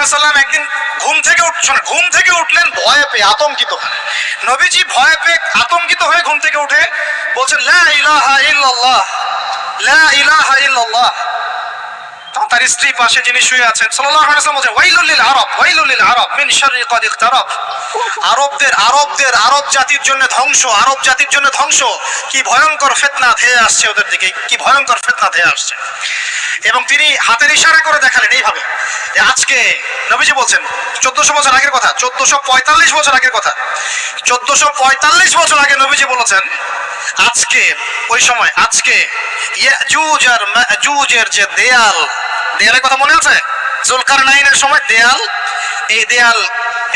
হাসাল্লাম একদিন ঘুম থেকে উঠ শোনেন, ঘুম থেকে উঠলেন ভয়ে পেয়ে আতঙ্কিত। নবীজি ভয়ে পেয়ে আতঙ্কিত হয়ে ঘুম থেকে উঠে বলছেন লা ইলাহা ইল্লাল্লাহ লা ইলাহা ইল্লাল্লাহ। তখন তার স্ত্রী পাশে যিনি শুয়ে আছেন, সাল্লাল্লাহু আরব, ওয়াইলুল আরব, মিন শাররি কদ ইখতারাব আরবদের আরবদের, আরব জাতির জন্য ধ্বংস, আরব জাতির জন্য ধ্বংস। কি ভয়ঙ্কর ফিতনা ধেয়ে আসছে ওদের দিকে, কি ভয়ঙ্কর ফিতনা ধেয়ে আসছে। এবং তিনি হাতের ইশারা করে দেখালেন এইভাবে আজকে নবীজি বলছেন, চোদ্দশো বছর আগের কথা, চোদ্দশো পঁয়তাল্লিশ বছর আগের কথা, চোদ্দশো পঁয়তাল্লিশ বছর আগে নবীজি বলেছেন, আজকে, ওই সময়, আজকে ইয়াজুজ আর মাজুজের যে দেয়াল, দেয়ালের কথা মনে আছে? জুলকার নাইনের সময় দেয়াল, এই দেয়াল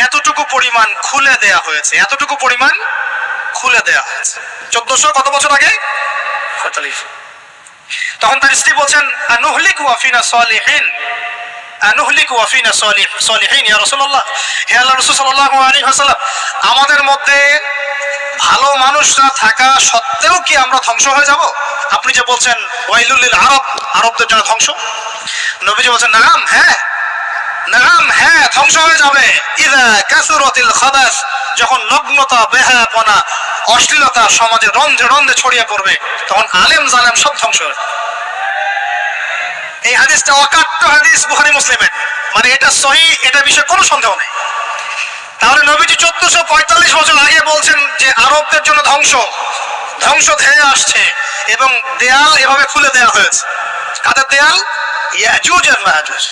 এতটুকু পরিমাণ খুলে দেয়া হয়েছে, এতটুকু পরিমাণ খুলে দেয়া হয়েছে। চোদ্দশো কত বছর আগে? তখন তার স্ত্রী বলছেন, আনুহলিক ওয়াফিনা সলিহিন, আনুহলিক ওয়াফিনা সলিহ, সলিহিন ইয়া রাসূলুল্লাহ। হে আল্লাহ রাসূল সাল্লাল্লাহু আলাইহি ওয়াসাল্লাম, আমাদের মধ্যে ভালো মানুষরা থাকা সত্ত্বেও কি আমরা ধ্বংস হয়ে যাব? আপনি যে বলছেন, ওয়াইলুল লিল আরব, আরবদের জন্য ধ্বংস। নবীজি বলছেন নাম হ্যাঁ নাম হ্যাঁ ধ্বংস হয়ে যাবে। কাসুরাতিল খাবাস, যখন নগ্নতা, বেহায়াপনা, অশ্লীলতা সমাজে রন্ধে রন্ধে ছড়িয়ে পড়বে, তখন আলেম, জালেম সব ধ্বংস হয়ে এই হাদিসটা অকাট্য হাদিস মুসলিমের। মানে এটা সহি এটা বিষয়ে কোনো সন্দেহ নেই। তাহলে নবীজি চোদ্দশো পঁয়তাল্লিশ বছর আগে বলছেন যে আরবদের জন্য ধ্বংস ধ্বংস ধেয়ে আসছে এবং দেয়াল এভাবে খুলে দেওয়া হয়েছে। কাদের দেয়াল? ইয়াজুজ আর মাহাজুজ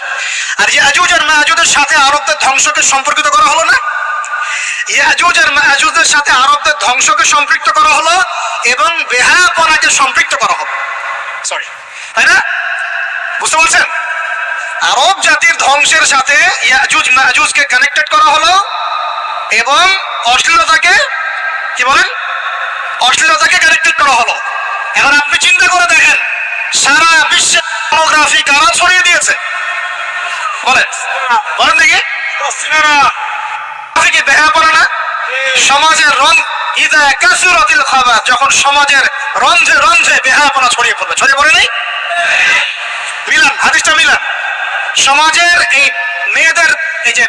আর ইয়াজুজ আর মাহাজুজের সাথে আরবদের ধ্বংসকে সম্পর্কিত করা হলো না। ইয়াজুজ আর মাহাজুজের সাথে আরবদের ধ্বংসকে সম্পৃক্ত করা হলো এবং বেহায়াপনাকে সম্পৃক্ত করা হলো। সরি তাই না? বুঝতে পারছেন? আরব জাতির ধ্বংসের সাথে ইয়াজুজ মাজুজকে কানেক্টেড করা হলো। এবং অশ্লীলতাকে, কি বলেন? অশ্লীলতাকে কানেক্টেড করা হলো। এখন আপনি চিন্তা করে দেখেন, সারা বিশ্বে পর্নোগ্রাফি কারা ছড়িয়ে দিয়েছে? বলেন। বলেন দেখি। কি দেখা পড়ে না? সমাজের রং ইদা কাসুরাতিল খাবার যখন সমাজের রন্ধে রন্ধে বেহাপনা ছড়িয়ে পড়বে। ছড়িয়ে পড়ে নাই? মিলান, হাদিসটা মিলান। সমাজের এই মেয়েদের, এই যে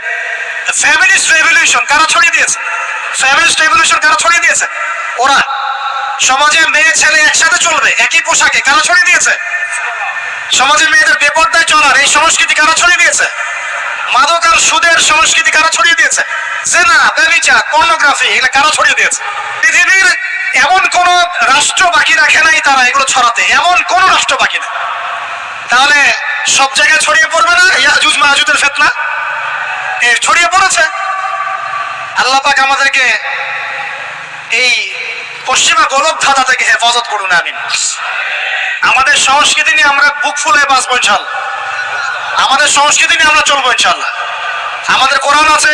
ফ্যামিলিস্ট রেভলিউশন কারা ছড়িয়ে দিয়েছে? ফ্যামিলিস্ট রেভলিউশন কারা ছড়িয়ে দিয়েছে? ওরা সমাজে মেয়ে, ছেলে একসাথে চলবে, একই পোশাকে কারা ছড়িয়ে দিয়েছে? সমাজে মেয়েদের বেপর্দায় চলার এই সংস্কৃতি কারা ছড়িয়ে দিয়েছে? মাদক আর সুদের সংস্কৃতি কারা ছড়িয়ে দিয়েছে? জেনা ব্যবিচার পর্নোগ্রাফি, এগুলো কারা ছড়িয়ে দিয়েছে? পৃথিবীর এমন কোন রাষ্ট্র বাকি রাখে নাই তারা এগুলো ছড়াতে, এমন কোন রাষ্ট্র বাকি নেই। তাহলে সব জায়গায় ছড়িয়ে পড়বে না ইয়াজুজ মাহাজুদের ফেতনা? ছড়িয়ে পড়েছে। আল্লাহ পাক আমাদেরকে এই পশ্চিমা গোলক ধাঁধা থেকে হেফাজত করুন, আমিন। আমাদের সংস্কৃতি নিয়ে আমরা বুক ফুলে বাঁচবো ইনশাল্লাহ আমাদের সংস্কৃতি নিয়ে আমরা চলবো ইনশাল্লাহ আমাদের কোরআন আছে,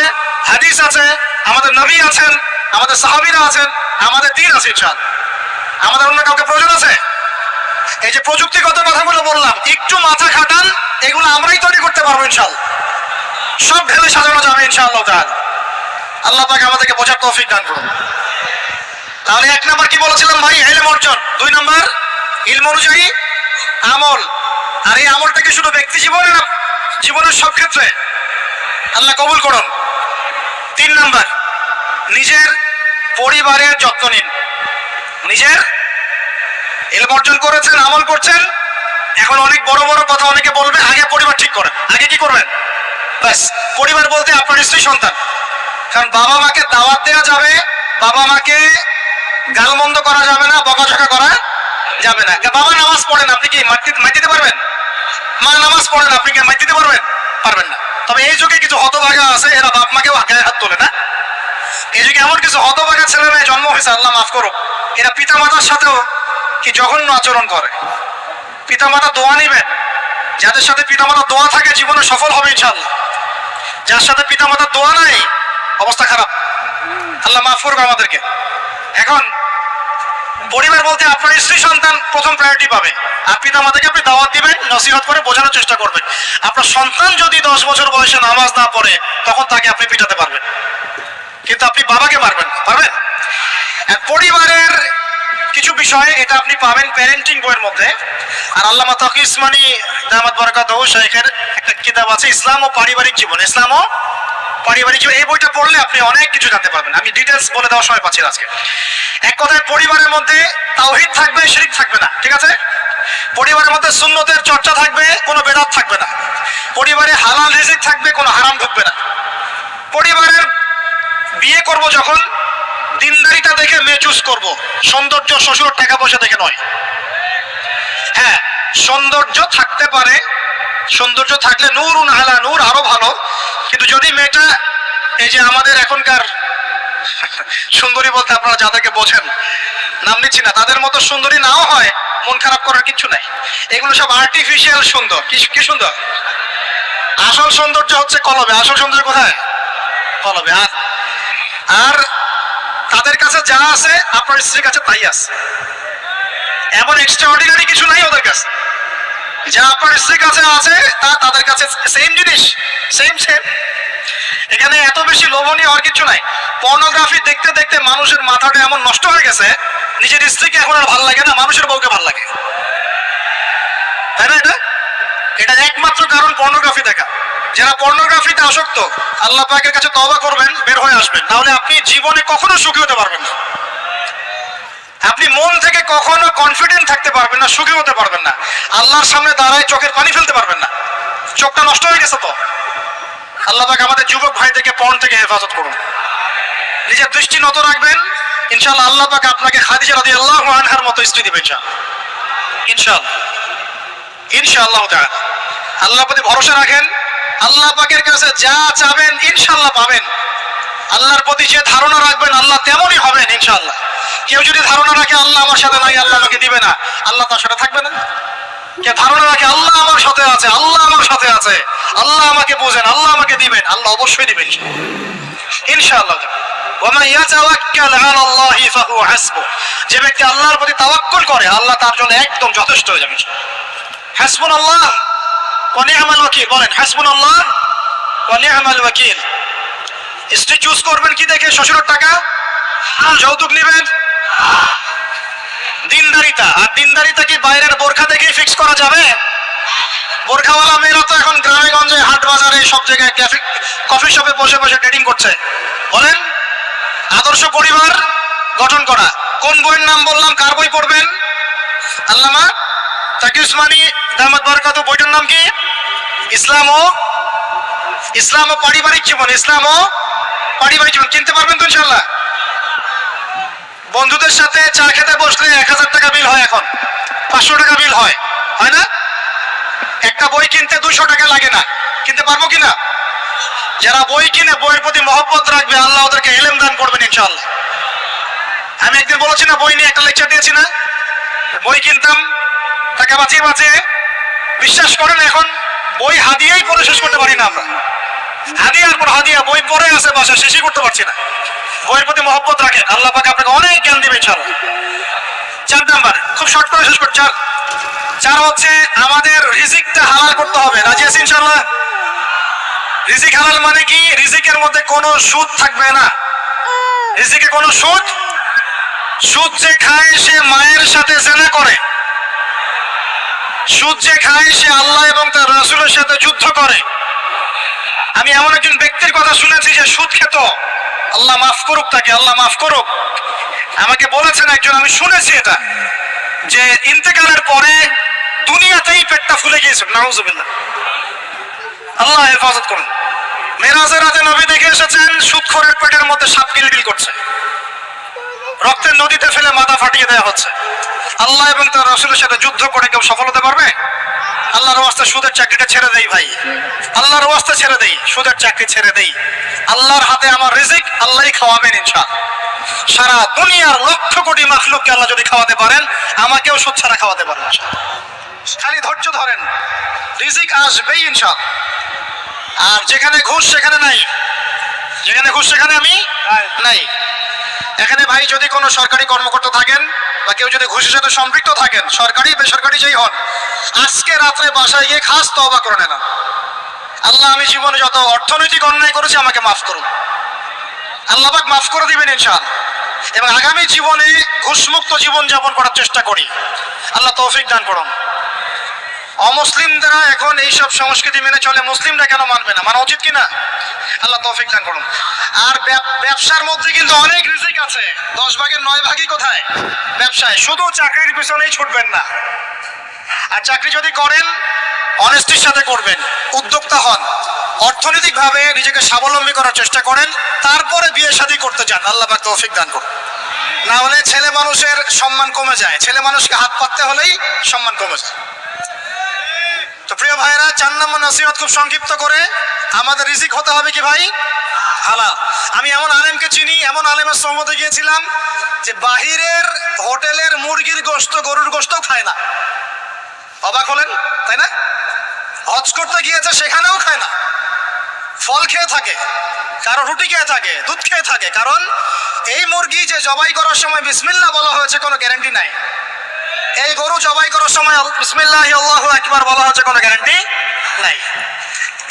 হাদিস আছে, আমাদের নবী আছেন, আমাদের সাহাবীরা আছেন, আমাদের দিন আছে ইনশাল্লাহ আমাদের অন্য কাউকে প্রয়োজন আছে? এই যে প্রযুক্তিগত কথাগুলো বললাম, একটু মাথা খাটান, এগুলো আমরাই তৈরি করতে পারব ইনশাল্লাহ সব ঢেলে সাজানো যাবে ইনশাআল্লাহ তাআলা। আল্লাহ পাক আমাদেরকে বোঝার তৌফিক দান করুন। তাহলে এক নাম্বার কি বলেছিলাম ভাই? ইলম অর্জন। দুই নাম্বার, ইলম অনুযায়ী আমল। আর এই আমলটা কি শুধু ব্যক্তি জীবনে না, জীবনের সব ক্ষেত্রে আল্লাহ কবুল করুন। তিন নাম্বার, নিজের পরিবারের যত্ন নিন। নিজের এলম অর্জন করেছেন, আমল করছেন। এখন অনেক বড় বড় কথা অনেকে বলবে, আগে পরিবার ঠিক করেন। আগে কি করবেন? ব্যাস, পরিবার বলতে আপনার স্ত্রী সন্তান। কারণ বাবা মাকে দাওয়াত দেওয়া যাবে, বাবা মাকে গালমন্দ করা যাবে না, বকাঝকা করা যাবে না। বাবা নামাজ পড়েন, আপনি কি দিতে পারবেন? মা নামাজ পড়েন, আপনি কি মাটি দিতে পারবেন? পারবেন না। তবে এই যুগে কিছু হতভাগা আছে, এরা বাপ মাকেও গায়ে হাত তোলে না। এই যুগে এমন কিছু হতভাগা ছেলে মেয়ে জন্ম হয়েছে, আল্লাহ মাফ করুক। এরা পিতা মাতার সাথেও কি জঘন্য আচরণ করে। পিতা মাতা দোয়া নিবেন। যাদের সাথে পিতা মাতার দোয়া থাকে, জীবনে সফল হবে ইনশাল্লাহ যার সাথে পিতা মাতার দোয়া নাই, অবস্থা খারাপ। আল্লাহ মাফ করবে আমাদেরকে। এখন, পরিবার বলতে আপনার স্ত্রী সন্তান প্রথম প্রায়োরিটি পাবে। আর পিতা মাতাকে আপনি দাওয়াত দিবেন, নসিহত করে বোঝানোর চেষ্টা করবেন। আপনার সন্তান যদি দশ বছর বয়সে নামাজ না পড়ে, তখন তাকে আপনি পিটাতে পারবেন। কিন্তু আপনি বাবাকে পারবেন? পারবেন কিছু বিষয় এটা আপনি পাবেন প্যারেন্টিং বইয়ের মধ্যে। আর আল্লামা তাকি ইসমানি দামাত বরকাত শেখের একটা কিতাব আছে, ইসলাম ও পারিবারিক জীবন। ইসলাম ও পারিবারিক জীবন। এই বইটা পড়লে আপনি অনেক কিছু জানতে পারবেন। আমি ডিটেলস বলে দেওয়ার সময় পাচ্ছি আজকে। এক কথায় পরিবারের মধ্যে তাওহিদ থাকবে, শিরিক থাকবে না, ঠিক আছে? পরিবারের মধ্যে সুন্নতের চর্চা থাকবে, কোনো বেদাত থাকবে না। পরিবারে হালাল রিজিক থাকবে, কোনো হারাম ঢুকবে না। পরিবারের বিয়ে করব যখন দিনদারিটা দেখে মেয়ে চুজ করব। সৌন্দর্য শ্বশুর টাকা পয়সা দেখে নয়। হ্যাঁ সৌন্দর্য থাকতে পারে। সৌন্দর্য থাকলে নূর আলা, নূর আরও ভালো। কিন্তু যদি মেয়েটা এই যে আমাদের এখনকার সুন্দরী বলতে আপনারা যাদেরকে বোঝেন, নাম নিচ্ছি না, তাদের মতো সুন্দরী নাও হয়, মন খারাপ করার কিছু নাই। এগুলো সব আর্টিফিশিয়াল সুন্দর। কি কি সুন্দর? আসল সৌন্দর্য হচ্ছে কলবে আসল সৌন্দর্য কোথায়? কলবে আর আর তাদের কাছে যা আছে, আপনার স্ত্রীর কাছে তাই আছে। এমন এক্সট্রা এক্সট্রাঅর্ডিনারি কিছু নাই ওদের কাছে। যা আপনার স্ত্রীর কাছে আছে, তা তাদের কাছে সেম জিনিস সেম সেম এখানে এত বেশি লোভনীয় আর কিছু নাই। পর্নোগ্রাফি দেখতে দেখতে মানুষের মাথাটা এমন নষ্ট হয়ে গেছে, নিজের স্ত্রীকে এখন আর ভালো লাগে না, মানুষের বউকে ভালো লাগে। তাই না এটা? এটা একমাত্র কারণ পর্নোগ্রাফি দেখা। যারা পর্নোগ্রাফিতে আসক্ত, আল্লাহ পাকের কাছে তওবা করবেন, বের হয়ে আসবেন। নাহলে আপনি জীবনে কখনো সুখী হতে পারবেন না। আপনি মন থেকে কখনো কনফিডেন্ট থাকতে পারবেন না, সুখী হতে পারবেন না। আল্লাহর সামনে দাঁড়ায় চোখের পানি ফেলতে পারবেন না। চোখটা নষ্ট হয়ে গেছে তো। আল্লাহ পাক আমাদের যুবক ভাই থেকে পণ থেকে হেফাজত করুন। নিজের দৃষ্টি নত রাখবেন। ইনশাআল্লাহ আল্লাহ পাক আপনাকে খাদিজা রাদিয়াল্লাহু আনহার মতো স্ত্রী দিবেন, ইনশাআল্লাহ। ইনশাআল্লাহ। আল্লাহ প্রতি ভরসা রাখেন। আল্লাহ পাকের কাছে যা চাবেন, ইনশাল্লাহ পাবেন। আল্লাহর প্রতি যে ধারণা রাখবেন, আল্লাহ তেমনই হবেন ইনশাআল্লাহ কেউ যদি ধারণা রাখে, আল্লাহ আমার সাথে নাই, আল্লাহ আমাকে দিবে না। আল্লাহ তার সাথে থাকবে না। কে ধারণা রাখে, আল্লাহ আমার সাথে আছে, আল্লাহ আমার সাথে আছে। আল্লাহ আমাকে বোঝেন, আল্লাহ আমাকে দিবেন, আল্লাহ অবশ্যই দিবেন ইনশাআল্লাহ যে ব্যক্তি আল্লাহর প্রতি তাওয়াক্কুল করে, আল্লাহ তার জন্য একদম যথেষ্ট হয়ে যাবে হাসবুনাল্লাহ। ওয়া নি'মাল ওয়াকিল, বলেন, হাসবুনাল্লাহ, ওয়া নি'মাল ওয়াকিল। স্ত্রী চুজ করবেন কি দেখে, শ্বশুরের টাকা? যৌতুক নেবেন? দিনদারিতা। আর দিনদারিতা কি বাইরের বোরখা দেখেই ফিক্স করা যাবে? বোরখাওয়ালা মেয়েরা তো এখন গ্রামে গঞ্জে হাট বাজারে সব জায়গায় কফি শপে বসে বসে ট্রেডিং করছে। বলেন, আদর্শ পরিবার গঠন করা। কোন বইয়ের নাম বললাম? কার বই পড়বেন? আল্লামা তাকি উসমানী দামাত বরকাত বইটার নাম কি? ইসলাম ও ইসলাম ও পারিবারিক জীবন, ইসলাম ও পারিবারিক জীবন। কিনতে পারবেন তো ইনশাল্লাহ বন্ধুদের সাথে চা খেতে বসলে এক হাজার টাকা বিল হয় এখন। পাঁচশো টাকা বিল হয়। হয় না? একটা বই কিনতে দুইশো টাকা লাগে না। কিনতে পারব কিনা? যারা বই কিনে বইয়ের প্রতি মহব্বত রাখবে, আল্লাহ ওদেরকে এলেম দান করবেন ইনশাআল্লাহ। আমি একদিন বলেছি না, বই নিয়ে একটা লেকচার দিয়েছি না। বই কিনতাম টাকা বাঁচিয়ে বাঁচিয়ে বিশ্বাস করেন, এখন বই হাদিয়াই পড়ে শেষ করতে পারি না আমরা। হাদিয়ার পর হাদিয়া, বই পড়ে আছে বাসা শেষই করতে পারছি না। বইয়ের প্রতি মহব্বত রাখেন। আল্লাহ পাক আপনাকে অনেক জ্ঞান দিবে চার নাম্বার, খুব শর্ট করে শেষ করছি। চার। চার হচ্ছে আমাদের রিজিকটা হালাল করতে হবে। রাজি আছি ইনশাআল্লাহ? রিজিক হালাল মানে কি? রিজিকের মধ্যে কোনো সুদ থাকবে না। রিজিকে কোনো সুদ? সুদ যে খায়, সে মায়ের সাথে জেনা করে। সুদ যে খায়, সে আল্লাহ এবং তার রাসূলের সাথে যুদ্ধ করে। আমি এমন একজন ব্যক্তির কথা শুনেছি যে সুদ খেত। আল্লাহ মাফ করুক তাকে, আল্লাহ মাফ করুক। আমাকে বলেছেন একজন, আমি শুনেছি এটা, যে ইন্তেকালের পরে দুনিয়াতেই পেটটা ফুলে গিয়েছিল নাউজুবিল্লাহ। আল্লাহ হেফাজত করুন। মেরাজের রাতে নবী দেখে এসেছেন, সুদখোরের পেটের মধ্যে সাপ গিলগিল করছে। রক্তের নদীতে ফেলে মাথা ফাটিয়ে দেওয়া হচ্ছে। আল্লাহ এবং তার রসুলের সাথে যুদ্ধ করে কেউ সফল হতে পারবে আল্লাহর ওয়াস্তে সুদের চাকরিটা ছেড়ে দেই ভাই। আল্লাহর ওয়াস্তে ছেড়ে দেই সুদের চাকরি ছেড়ে দেই। আল্লাহর হাতে আমার রিজিক আল্লাহই খাওয়াবেন ইনশাআল্লাহ। সারা দুনিয়ার লক্ষ কোটি মাখলুককে আল্লাহ যদি খাওয়াতে পারেন আমাকেও সুদ ছাড়া খাওয়াতে পারেন। খালি ধৈর্য ধরেন। রিজিক আসবেই ইনশাআল্লাহ। আর যেখানে ঘুষ সেখানে নাই। যেখানে ঘুষ সেখানে আমি নাই। এখানে ভাই যদি কোনো সরকারি কর্মকর্তা থাকেন বা কেউ যদি ঘুষের সাথে সম্পৃক্ত থাকেন, সরকারি, বেসরকারি যেই হন, আজকে রাত্রে বাসায় গিয়ে খাস তবা করে নেন। আল্লাহ, আমি জীবনে যত অর্থনৈতিক অন্যায় করেছি, আমাকে মাফ করুন। আল্লাহ পাক মাফ করে দিবেন ইনশাল এবং আগামী জীবনে ঘুষমুক্ত জীবন যাপন করার চেষ্টা করি। আল্লাহ তৌফিক দান করুন। অমুসলিমরা এখন এইসব সংস্কৃতি মেনে চলে, মুসলিমরা কেন মানবে না? মানা উচিত কিনা আল্লাহ তৌফিক দান করুন। আর ব্যবসার মধ্যে কিন্তু অনেক রিজিক আছে। দশ ভাগের নয় ভাগই কোথায়? ব্যবসায়। শুধু চাকরির পিছনেই ছুটবেন না। আর চাকরি যদি করেন অনেস্টির সাথে করবেন। উদ্যোক্তা হন। অর্থনৈতিকভাবে নিজেকে স্বাবলম্বী করার চেষ্টা করেন। তারপরে বিয়ে শাদী করতে চান আল্লাহ পাক তৌফিক দান করুন। না হলে ছেলে মানুষের সম্মান কমে যায়। ছেলে মানুষকে হাত পাততে হলেই সম্মান কমে যায়। তো প্রিয় ভাইরা চার নম্বর নসিহত খুব সংক্ষিপ্ত করে, আমাদের রিজিক হতে হবে কি ভাই? হালাল। আমি এমন আলেমকে চিনি, এমন আলেমের সহমতে গিয়েছিলাম যে বাহিরের হোটেলের মুরগির গোস্ত গরুর গোস্ত খায় না। অবাক হলেন? তাই না? হজ করতে গিয়েছে, সেখানেও খায় না। ফল খেয়ে থাকে, কারও রুটি খেয়ে থাকে, দুধ খেয়ে থাকে, কারণ এই মুরগি যে জবাই করার সময় বিসমিল্লা বলা হয়েছে, কোনো গ্যারান্টি নাই। এই গরু জবাই করার সময় বিসমিল্লাহ, আল্লাহু আকবার বলা হচ্ছে, কোনো গ্যারান্টি নাই।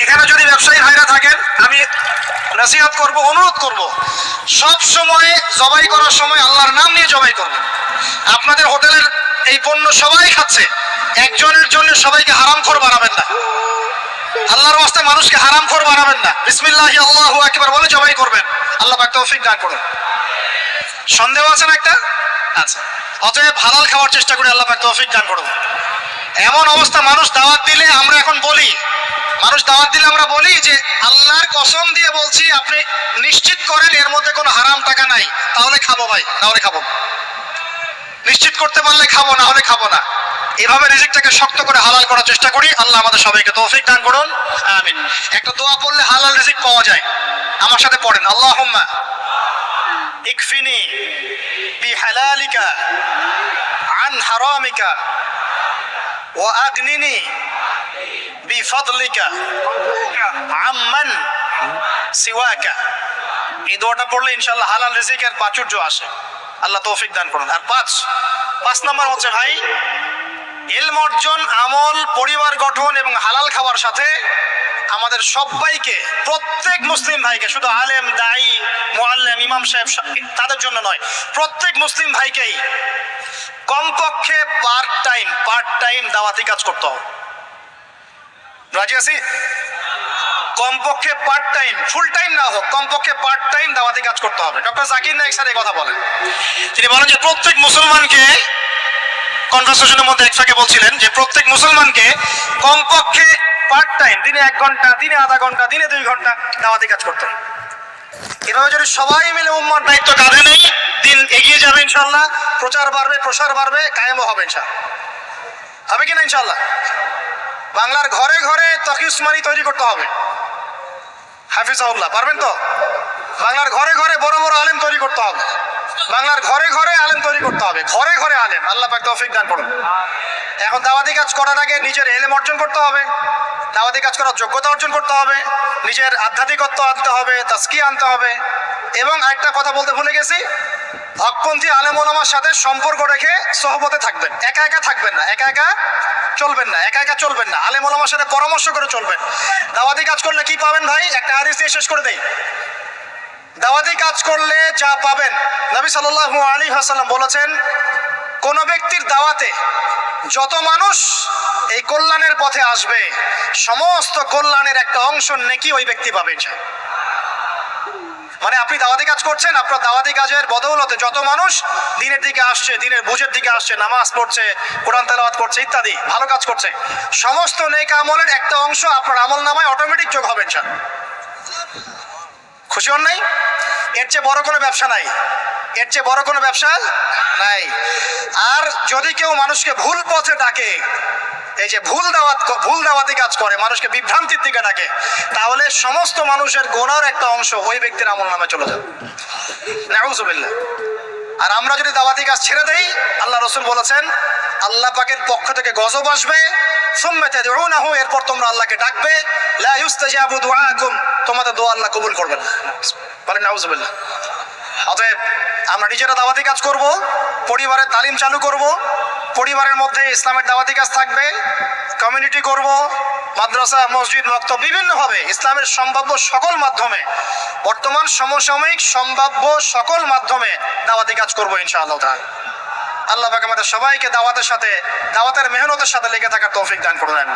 এখানে যদি ব্যবসায়ী ভাইরা থাকেন, আমি নসিহত করব, অনুরোধ করব, সব সময় জবাই করার সময় আল্লাহর নাম নিয়ে জবাই করবেন আপনাদের হোটেলের এই পণ্য সবাই খাচ্ছে, একজনের জন্য সবাইকে হারাম খোর বানাবেন না। আল্লাহর ওয়াস্তে মানুষকে হারাম খোর বানাবেন না। বিসমিল্লাহি, আল্লাহু আকবার বলে জবাই করবেন। আল্লাহ পাক তৌফিক দান করুন। সন্দেহ আছে না একটা? আচ্ছা। অতএব হালাল খাওয়ার চেষ্টা করি আল্লাহ পাক তৌফিক দান করুন। এমন অবস্থা, মানুষ দাওয়াত দিলে আমরা এখন বলি। মানুষ দাওয়াত দিলে আমরা বলি যে, আল্লাহর কসম দিয়ে বলছি, আপনি নিশ্চিত করেন এর মধ্যে কোনো হারাম টাকা নাই, তাহলে খাব ভাই তাহলে খাব। নিশ্চিত করতে পারলে খাব না হলে খাব না। এভাবে রিজিকটাকে শক্ত করে হালাল করার চেষ্টা করি। আল্লাহ আমাদের সবাইকে তৌফিক দান করুন। আমিন। একটা দোয়া পড়লে হালাল রিজিক পাওয়া যায়। আমার সাথে পড়েন। আল্লাহুম্মা। ইকফিনি বিহালালিকা عن حرامك وأغنني بفضلك عمن سواك এই দোয়াটা পড়লে ইনশাল্লাহ হালাল রিজিকের প্রাচুর্য আসে আল্লাহ তৌফিক দান করুন আর পাঁচ পাঁচ নম্বর হচ্ছে ভাই এলম অর্জন আমল পরিবার গঠন এবং হালাল খাওয়ার সাথে আমাদের সবাইকে, প্রত্যেক মুসলিম ভাইকে, শুধু আলেম, দায়ী মোয়াল্লেম ইমাম সাহেব তাদের জন্য নয়, প্রত্যেক মুসলিম ভাইকেই কমপক্ষে পার্ট টাইম পার্ট টাইম দাওয়াতি কাজ করতে হবে। রাজি আছি? কমপক্ষে পার্ট টাইম ফুল টাইম না হোক, কমপক্ষে পার্ট টাইম দাওয়াতি কাজ করতে হবে। ডক্টর জাকির নাইক স্যার এই কথা বলেন। তিনি বলেন যে প্রত্যেক মুসলমানকে কনভারসেশনের মধ্যে এক ফাঁকে বলছিলেন যে প্রত্যেক মুসলমানকে কমপক্ষে পার্ট টাইম দিনে এক ঘণ্টা, দিনে আধা ঘণ্টা, দিনে দুই ঘণ্টা দাওয়াতি কাজ করতে এভাবে যদি সবাই মিলে উম্মার দায়িত্ব কাঁধে নেই দিন এগিয়ে যাবে ইনশাল্লাহ প্রচার বাড়বে, প্রসার বাড়বে কায়েমও হবে ইনশাল্লাহ হবে কিনা ইনশাল্লাহ বাংলার ঘরে ঘরে তকি উসমানি তৈরি করতে হবে। হাফিজাউল্লাহ পারবেন তো? বাংলার ঘরে ঘরে বড় বড় আলেম তৈরি করতে হবে। বাংলার ঘরে ঘরে আলেম তৈরি করতে হবে। ঘরে ঘরে আলেম। আল্লাহ পাক তৌফিক দান করুন। এখন দাওয়াতি কাজ করার আগে নিজের এলেম অর্জন করতে হবে। দাওয়াতি কাজ করার যোগ্যতা অর্জন করতে হবে। নিজের আধ্যাত্মিকত্ব আনতে হবে তাস্কি আনতে হবে। এবং একটা কথা বলতে ভুলে গেছি হকপন্থী আলেম ওলামার সাথে সম্পর্ক রেখে সহবতে থাকবেন। একা একা থাকবেন না, একা একা চলবেন না, একা একা চলবেন না। আলেম ওলামার সাথে পরামর্শ করে চলবেন। দাওয়াতি কাজ করলে কি পাবেন ভাই? একটা হাদিস দিয়ে শেষ করে দেই। দাওয়াতি কাজ করলে যা পাবেন নবী সাল্লাল্লাহু আলাইহি ওয়াসাল্লাম বলেছেন, কোন ব্যক্তির দাওয়াতে যত মানুষ এই কল্যাণের পথে আসবে, সমস্ত কল্যাণের একটা অংশ নেকি ওই ব্যক্তি পাবে ইনশাআল্লাহ। মানে আপনি দাওয়াতি কাজ করছেন, আপনার দাওয়াতি কাজের বদৌলতে যত মানুষ দিনের দিকে আসছে, দিনের বুঝের দিকে আসছে, নামাজ পড়ছে, কোরআন তেলাওয়াত করছে, ইত্যাদি, ভালো কাজ করছে, সমস্ত নেক আমলের একটা অংশ আপনার আমল নামায় অটোমেটিক যোগ হবে ইনশাআল্লাহ। খুশি হন নাই? এর চেয়ে বড় কোনো ব্যবসা নাই। এর চেয়ে বড় কোনো ব্যবসা নাই। আর যদি কেউ মানুষকে ভুল পথে ডাকে, এই যে ভুল দাওয়াত ভুল দাওয়াতে কাজ করে, মানুষকে বিভ্রান্তির দিকে ডাকে, তাহলে সমস্ত মানুষের গোনার একটা অংশ ওই ব্যক্তির আমল নামে চলে যাবে। নাউজুবিল্লাহ। আর আমরা যদি দাওয়াতি কাজ ছেড়ে দেই, আল্লাহ রসুল বলেছেন, আল্লাহ পাকের পক্ষ থেকে গজব আসবে। এরপর তোমরা আল্লাহকে ডাকবে। তোমাদের দোয়া আল্লাহ কবুল করবে না বলেন অতএব আমরা নিজেরা দাওয়াতি কাজ করব, পরিবারের তালিম চালু করব পরিবারের মধ্যে ইসলামের দাওয়াতি কাজ থাকবে। কমিউনিটি করব, মাদ্রাসা, মসজিদ মক্ত বিভিন্নভাবে ইসলামের সম্ভাব্য সকল মাধ্যমে, বর্তমান সমসাময়িক সম্ভাব্য সকল মাধ্যমে দাওয়াতি কাজ করব ইনশাআল্লাহ তাআলা। আল্লাহ পাক আমাদের সবাইকে দাওয়াতের সাথে, দাওয়াতের মেহনতের সাথে লেগে থাকার তৌফিক দান করলেন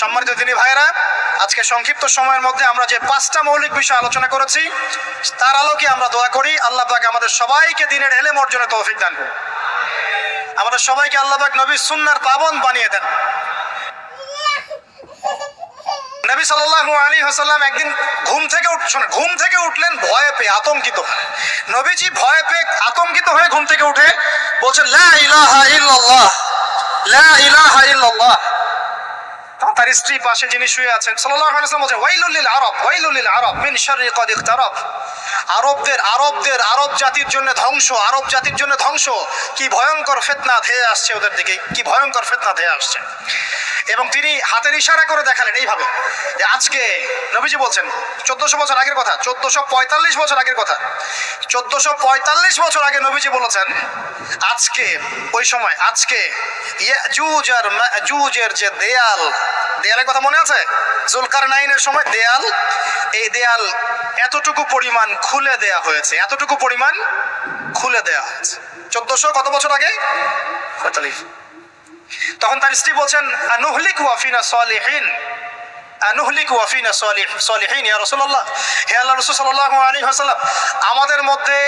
সম্মানিত তিনি ভাইরা আজকে সংক্ষিপ্ত সময়ের মধ্যে আমরা যে পাঁচটা মৌলিক বিষয় আলোচনা করেছি, তার আলোকে আমরা দোয়া করি, আল্লাহ পাক আমাদের সবাইকে দিনের এলেম অর্জনে তৌফিক দান করুন। আমাদের সবাইকে আল্লাহ পাক নবী সুন্নার পাবন বানিয়ে দেন। নবী সাল্লাল্লাহু আলী ওয়াসাল্লাম একদিন ঘুম থেকে উঠছেন ঘুম থেকে উঠলেন, ভয়ে পেয়ে আতঙ্কিত হয়ে। নবীজি ভয়ে পেয়ে আতঙ্কিত হয়ে ঘুম থেকে উঠে বলছেন, লা ইলাহা ইল্লাল্লাহ, লা ইলাহা ইল্লাল্লাহ। তার স্ত্রী পাশে যিনি শুয়ে আছেন, সাল্লাল্লাহু আলাইহি বলছেন, ওয়াইলুল লিল আরব, ওয়াইলুল লিল আরব, মিন শাররি কদ ইকতারাব আরবদের আরবদের, আরব জাতির জন্য ধ্বংস, আরব জাতির জন্য ধ্বংস। কি ভয়ঙ্কর ফেতনা ধেয়ে আসছে ওদের দিকে, কি ভয়ঙ্কর ফেতনা ধেয়ে আসছে। এবং তিনি হাতের ইশারা করে দেখালেন এইভাবে যে আজকে নবীজি বলছেন, চোদ্দশো বছর আগের কথা, চোদ্দশো পঁয়তাল্লিশ বছর আগের কথা। চোদ্দশো পঁয়তাল্লিশ বছর আগে নবীজি বলেছেন, আজকে, ওই সময়, আজকে ইয়াজুজ আর মাজুজের যে দেয়াল, দেয়ালের কথা মনে আছে? জুলকার নাইনের সময় দেয়াল, এই দেয়াল এতটুকু পরিমাণ খুলে দেয়া হয়েছে, এতটুকু পরিমাণ খুলে দেয়া হয়েছে। চোদ্দশো কত বছর আগে? পঁয়তাল্লিশ। তখন তার স্ত্রী বলছেন, আনুহলিক ওয়াফিনা সলিহীন। আনুহলিক ওয়াফিনা সলিহ, সলিহীন, ইয়া রসুল্লাহ হে আল্লাহ রসুল সাল্লাহ আলী হাসাল্লাম আমাদের মধ্যে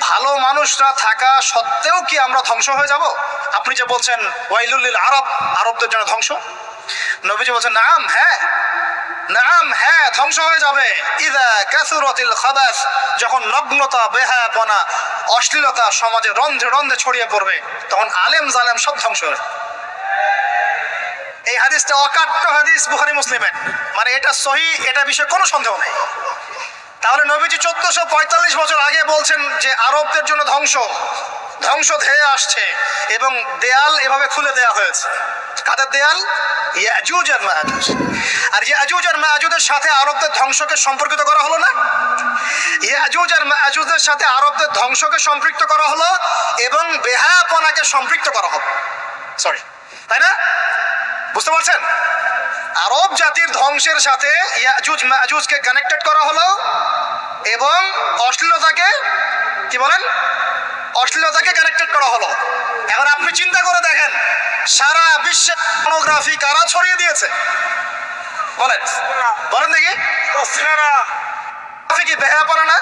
ভালো মানুষরা থাকা সত্ত্বেও কি আমরা ধ্বংস হয়ে যাব? আপনি যে বলছেন, ওয়াইলুল লিল আরব, আরবদের জন্য ধ্বংস। নবীজি বলছেন, নাম হ্যাঁ নাম হ্যাঁ ধ্বংস হয়ে যাবে। ইদা কাসুরাতিল খাবাস, যখন নগ্নতা, বেহায়াপনা, অশ্লীলতা সমাজে রন্ধে রন্ধে ছড়িয়ে পড়বে, তখন আলেম জালেম সব ধ্বংস হবে এই হাদিসটা অকাট্য হাদিস বুখারি মুসলিমের। মানে এটা সহি, এটা বিষয়ে কোনো সন্দেহ নেই। তাহলে নবীজি চোদ্দশো পঁয়তাল্লিশ বছর আগে বলছেন যে আরবদের জন্য ধ্বংস। ধ্বংস ধেয়ে আসছে এবং দেয়াল এভাবে খুলে দেয়া হয়েছে। কাদের দেয়াল, ইয়াজুজ আর মায়াজুজ আর ইয়াজুজ আর মায়াজুজের সাথে আরবদের ধ্বংসকে সম্পর্কিত করা হলো না? ইয়াজুজ আর মায়াজুজের সাথে আরবদের ধ্বংসকে সম্পৃক্ত করা হলো এবং বেহায়াপনাকে সম্পৃক্ত করা হলো। সরি তাই না? বুঝতে পারছেন? আরব জাতির ধ্বংসের সাথে ইয়াজুজ মাজুজকে কানেক্টেড করা হলো এবং অশ্লীলতাকে কি বলেন? অশ্লীলতাকে কানেক্টেড করা হলো। এখন আপনি চিন্তা করে দেখেন, সারা বিশ্বে পর্নোগ্রাফি কারা ছড়িয়ে দিয়েছে? বলেন। বলেন দেখি। কি বেহাপনা না?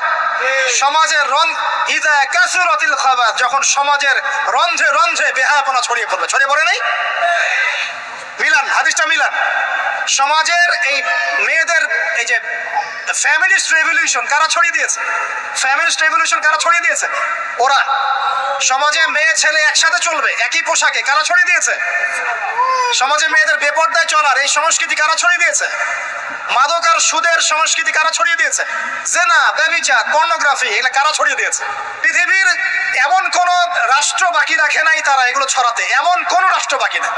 সমাজের রং ইদা কাসুরাতিল খাবার যখন সমাজের রন্ধে রন্ধে বেহাপনা ছড়িয়ে পড়বে। ছড়িয়ে পড়ে নাই? মিলান হাদিসটা মিলান। সমাজের এই মেয়েদের এই যে ফ্যামিলিস্ট রেভলিউশন কারা ছড়িয়ে দিয়েছে? ফ্যামিলিস্ট রেভলিউশন কারা ছড়িয়ে দিয়েছে? ওরা। সমাজে মেয়ে ছেলে একসাথে চলবে একই পোশাকে কারা ছড়িয়ে দিয়েছে? সমাজে মেয়েদের বেপর্দায় চলার এই সংস্কৃতি কারা ছড়িয়ে দিয়েছে? মাদক আর সুদের সংস্কৃতি কারা ছড়িয়ে দিয়েছে? জেনা, ব্যবিচার, পর্নোগ্রাফি, এগুলো কারা ছড়িয়ে দিয়েছে? পৃথিবীর এমন কোন রাষ্ট্র বাকি রাখে নাই তারা এগুলো ছড়াতে। এমন কোন রাষ্ট্র বাকি নেই।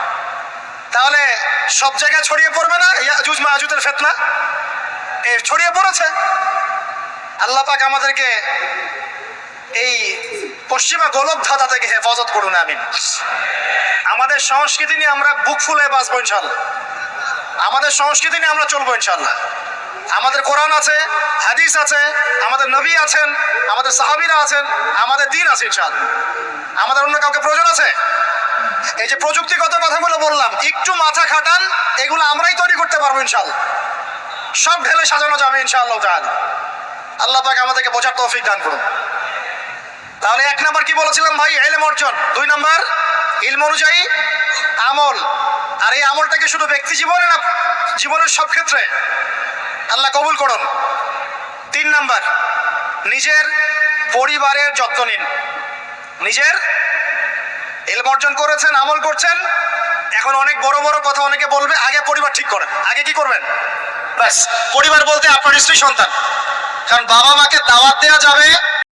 তাহলে সব জায়গায় ছড়িয়ে পড়বে না ইয়াজুজ মাহুদের ফেতনা? এ ছড়িয়ে পড়েছে। আল্লাহ পাক আমাদেরকে এই পশ্চিমা গোলক ধাঁধা থেকে হেফাজত করুন, আমিন। আমাদের সংস্কৃতি নিয়ে আমরা বুক ফুলে বাঁচবো ইনশাল্লাহ আমাদের সংস্কৃতি নিয়ে আমরা চলবো ইনশাল্লাহ আমাদের কোরআন আছে, হাদিস আছে, আমাদের নবী আছেন, আমাদের সাহাবিরা আছেন, আমাদের দিন আছে ইনশাল্লাহ আমাদের অন্য কাউকে প্রয়োজন আছে? এই যে প্রযুক্তিগত কথাগুলো বললাম, একটু মাথা খাটান, এগুলো আমরাই তৈরি করতে পারব ইনশাল্লাহ সব ঢেলে সাজানো যাবে ইনশাআল্লাহ তাআলা। আল্লাহ পাক আমাদেরকে বোঝার তৌফিক দান করুন। তাহলে এক নাম্বার কি বলেছিলাম ভাই? এলেম অর্জন। দুই নাম্বার, ইলম অনুযায়ী আমল। আর এই আমলটাকে শুধু ব্যক্তি জীবনে না, জীবনের সব ক্ষেত্রে আল্লাহ কবুল করুন। তিন নাম্বার, নিজের পরিবারের যত্ন নিন। নিজের এলম অর্জন করেছেন, আমল করছেন, এখন অনেক বড় বড় কথা অনেকে বলবে, আগে পরিবার ঠিক করেন। আগে কি করবেন? ব্যাস, পরিবার বলতে আপনার স্ত্রী সন্তান। কারণ বাবা মাকে দাওয়াত দেওয়া যাবে